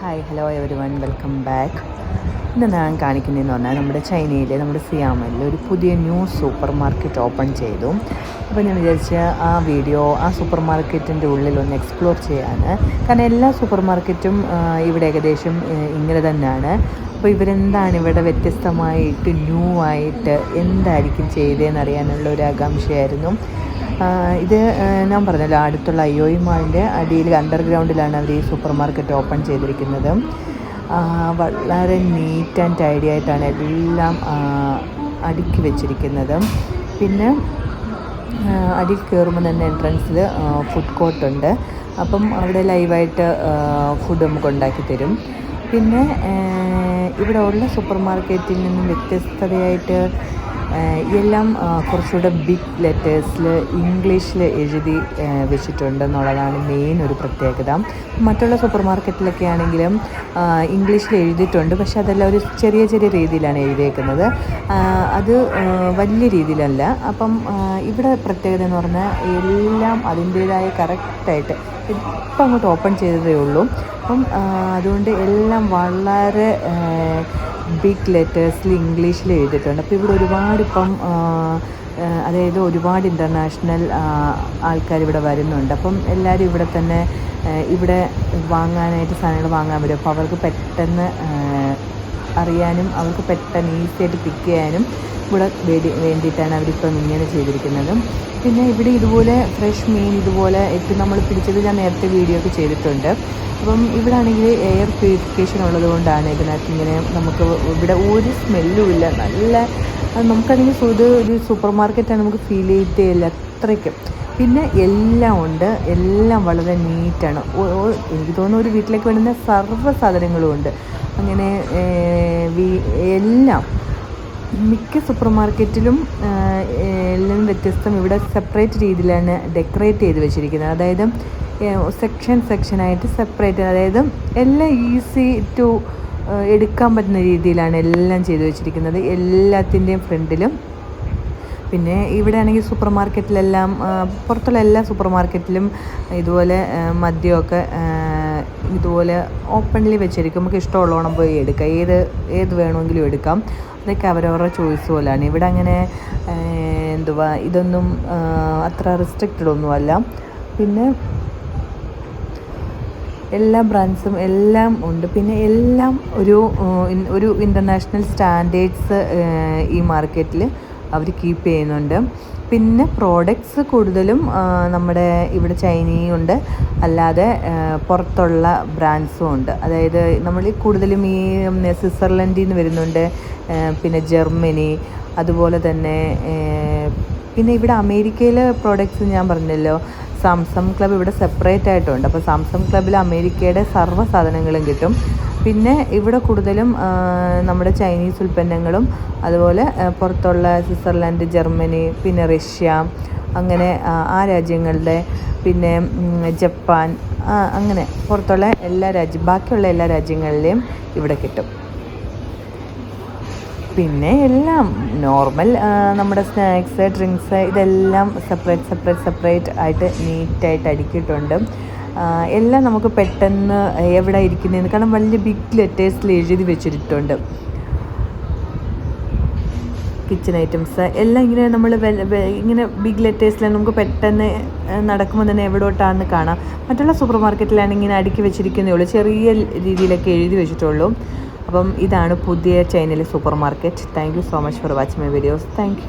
Hi hello everyone welcome back ഇന്ന് ഞാൻ കാണിക്കുന്നതെന്ന് പറഞ്ഞാൽ നമ്മുടെ ചൈനയിലെ നമ്മുടെ സിയാമലിൽ ഒരു പുതിയ ന്യൂ സൂപ്പർ മാർക്കറ്റ് ഓപ്പൺ ചെയ്തു. അപ്പോൾ ഞാൻ വിചാരിച്ച ആ വീഡിയോ ആ സൂപ്പർ മാർക്കറ്റിന്റെ ഉള്ളിൽ ഒന്ന് എക്സ്പ്ലോർ ചെയ്യാൻ കാരണം എല്ലാ സൂപ്പർ മാർക്കറ്റും ഇവിടെ ഏകദേശം ഇങ്ങനെ തന്നെയാണ്. അപ്പോൾ ഇവരെന്താണ് ഇവിടെ വ്യത്യസ്തമായിട്ട് ന്യൂ ആയിട്ട് എന്തായിരിക്കും ചെയ്തതെന്ന് അറിയാനുള്ള ഒരു ആകാംക്ഷയായിരുന്നു. ഇത് ഞാൻ പറഞ്ഞല്ലോ അടുത്തുള്ള ഐ ഒ മാളിന്റെ അടിയിൽ അണ്ടർഗ്രൗണ്ടിലാണ് അവർ ഈ സൂപ്പർ മാർക്കറ്റ് ഓപ്പൺ ചെയ്തിരിക്കുന്നത്. വളരെ നീറ്റ് ആൻഡ് ടൈഡി ആയിട്ടാണ് എല്ലാം അടുക്കി വെച്ചിരിക്കുന്നത്. പിന്നെ അടിയിൽ കയറുമ്പോൾ തന്നെ എൻട്രൻസിൽ ഫുഡ് കോർട്ടുണ്ട് അപ്പം അവിടെ ലൈവായിട്ട് ഫുഡ് നമുക്ക് ഉണ്ടാക്കി തരും. പിന്നെ ഇവിടെ ഉള്ള സൂപ്പർ മാർക്കറ്റിൽ നിന്നും വ്യത്യസ്തതയായിട്ട് എല്ലാം കുറച്ചുകൂടെ ബിഗ് ലെറ്റേഴ്സിൽ ഇംഗ്ലീഷിൽ എഴുതി വെച്ചിട്ടുണ്ടെന്നുള്ളതാണ് മെയിൻ ഒരു പ്രത്യേകത. മറ്റുള്ള സൂപ്പർ മാർക്കറ്റിലൊക്കെ ആണെങ്കിലും ഇംഗ്ലീഷിൽ എഴുതിയിട്ടുണ്ട്. പക്ഷേ അതെല്ലാം ഒരു ചെറിയ ചെറിയ രീതിയിലാണ് എഴുതിയേക്കുന്നത്. അത് വലിയ രീതിയിലല്ല. അപ്പം ഇവിടെ പ്രത്യേകത എന്ന് പറഞ്ഞാൽ എല്ലാം അതിന്റേതായ കറക്റ്റായിട്ട് ഇപ്പം അങ്ങോട്ട് ഓപ്പൺ ചെയ്തതേ ഉള്ളൂ. അപ്പം അതുകൊണ്ട് എല്ലാം വളരെ ബിഗ് ലെറ്റേഴ്സിൽ ഇംഗ്ലീഷിൽ എഴുതിയിട്ടുണ്ട്. അപ്പോൾ ഇവിടെ ഒരുപാട് ഇപ്പം അതായത് ഒരുപാട് ഇന്റർനാഷണൽ ആൾക്കാർ ഇവിടെ വരുന്നുണ്ട്. അപ്പം എല്ലാവരും ഇവിടെ തന്നെ ഇവിടെ വാങ്ങാനായിട്ട് സാധനങ്ങൾ വാങ്ങാൻ വരും. അപ്പോൾ അവർക്ക് പെട്ടെന്ന് അറിയാനും അവർക്ക് പെട്ടെന്ന് ഈസി ആയിട്ട് പിക്ക് ചെയ്യാനും ഇവിടെ വേണ്ടി വേണ്ടിയിട്ടാണ് അവരിപ്പം ഇങ്ങനെ ചെയ്തിരിക്കുന്നത്. പിന്നെ ഇവിടെ ഇതുപോലെ ഫ്രഷ് മീൻ ഇതുപോലെ എത്തി നമ്മൾ പിടിച്ചത് ഞാൻ നേരത്തെ വീഡിയോ ഒക്കെ ചെയ്തിട്ടുണ്ട്. അപ്പം ഇവിടെ ആണെങ്കിൽ എയർ പ്യൂരിഫിക്കേഷൻ ഉള്ളത് കൊണ്ടാണ് ഇതിനകത്ത് ഇങ്ങനെ നമുക്ക് ഇവിടെ ഒരു സ്മെല്ലും ഇല്ല. നല്ല നമുക്കാണെങ്കിൽ ഇത് ഒരു സൂപ്പർ മാർക്കറ്റാണ് നമുക്ക് ഫീൽ ചെയ്തേ ഇല്ല അത്രയ്ക്കും. പിന്നെ എല്ലാം ഉണ്ട്. എല്ലാം വളരെ നീറ്റാണ്. എനിക്ക് തോന്നുന്നു ഒരു വീട്ടിലേക്ക് വേണ്ടുന്ന സർവ സാധനങ്ങളും ഉണ്ട്. അങ്ങനെ എല്ലാം. മിക്ക സൂപ്പർ മാർക്കറ്റിലും എല്ലാം വ്യത്യസ്തം. ഇവിടെ സെപ്പറേറ്റ് രീതിയിലാണ് ഡെക്കറേറ്റ് ചെയ്ത് വെച്ചിരിക്കുന്നത്. അതായത് സെക്ഷൻ സെക്ഷനായിട്ട് സെപ്പറേറ്റ് അതായത് എല്ലാം ഈസി ടു എടുക്കാൻ പറ്റുന്ന രീതിയിലാണ് എല്ലാം ചെയ്തു വെച്ചിരിക്കുന്നത്. എല്ലാത്തിന്റെയും ഫ്രണ്ടിലും പിന്നെ ഇവിടെ ആണെങ്കിൽ സൂപ്പർ മാർക്കറ്റിലെല്ലാം പുറത്തുള്ള എല്ലാ സൂപ്പർ മാർക്കറ്റിലും ഇതുപോലെ മദ്യമൊക്കെ ഇതുപോലെ ഓപ്പൺലി വെച്ചിരിക്കും. നമുക്ക് ഇഷ്ടമുള്ളോണം പോയി എടുക്കാം. ഏത് ഏത് വേണമെങ്കിലും എടുക്കാം. അതൊക്കെ അവരവരുടെ ചോയ്സ് പോലെയാണ് ഇവിടെ അങ്ങനെ എന്തുവാ ഇതൊന്നും അത്ര റെസ്ട്രിക്റ്റഡ് ഒന്നുമല്ല പിന്നെ എല്ലാ ബ്രാൻഡ്സും എല്ലാം ഉണ്ട്. പിന്നെ എല്ലാം ഒരു ഒരു ഇന്റർനാഷണൽ സ്റ്റാൻഡേർഡ്സ് ഈ മാർക്കറ്റിൽ അവർ കീപ്പ് ചെയ്യുന്നുണ്ട്. പിന്നെ പ്രോഡക്ട്സ് കൂടുതലും നമ്മുടെ ഇവിടെ ചൈനയും ഉണ്ട്. അല്ലാതെ പുറത്തുള്ള ബ്രാൻഡ്സും ഉണ്ട്. അതായത് നമ്മൾ കൂടുതലും ഈ സ്വിറ്റ്സർലൻഡിൽ നിന്ന് വരുന്നുണ്ട്. പിന്നെ ജർമ്മനി അതുപോലെ തന്നെ പിന്നെ ഇവിടെ അമേരിക്കയിലെ പ്രോഡക്ട്സ് ഞാൻ പറഞ്ഞല്ലോ. സാംസങ് ക്ലബ് ഇവിടെ സെപ്പറേറ്റ് ആയിട്ടുണ്ട്. അപ്പോൾ സാംസങ് ക്ലബിൽ അമേരിക്കയുടെ സർവ സാധനങ്ങളും കിട്ടും. പിന്നെ ഇവിടെ കൂടുതലും നമ്മുടെ ചൈനീസ് ഉൽപ്പന്നങ്ങളും അതുപോലെ പുറത്തുള്ള സ്വിറ്റ്സർലാൻഡ് ജർമ്മനി പിന്നെ റഷ്യ അങ്ങനെ ആ രാജ്യങ്ങളുടെ പിന്നെ ജപ്പാൻ അങ്ങനെ പുറത്തുള്ള എല്ലാ രാജ്യം ബാക്കിയുള്ള എല്ലാ രാജ്യങ്ങളിലെയും ഇവിടെ കിട്ടും. പിന്നെ എല്ലാം നോർമൽ നമ്മുടെ സ്നാക്സ് ഡ്രിങ്ക്സ് ഇതെല്ലാം സെപ്പറേറ്റ് സെപ്പറേറ്റ് സെപ്പറേറ്റ് ആയിട്ട് നീറ്റായിട്ട് അടുക്കിയിട്ടുണ്ട്. എല്ലാം നമുക്ക് പെട്ടെന്ന് എവിടെ ഇരിക്കുന്നതെന്ന് കാരണം വലിയ ബിഗ് ലെറ്റേഴ്സിൽ എഴുതി വെച്ചിട്ടുണ്ട്. കിച്ചൺ ഐറ്റംസ് എല്ലാം ഇങ്ങനെ നമ്മൾ ഇങ്ങനെ ബിഗ് ലെറ്റേഴ്സിൽ നമുക്ക് പെട്ടെന്ന് നടക്കുമ്പോൾ തന്നെ എവിടോട്ടാണെന്ന് കാണാം. മറ്റുള്ള സൂപ്പർ മാർക്കറ്റിലാണ് ഇങ്ങനെ അടുക്കി വെച്ചിരിക്കുന്നേ ഉള്ളൂ. ചെറിയ രീതിയിലൊക്കെ എഴുതി വെച്ചിട്ടുള്ളൂ. അപ്പം ഇതാണ് പുതിയ ചൈനയിലെ supermarket thank you so much for watch my videos thank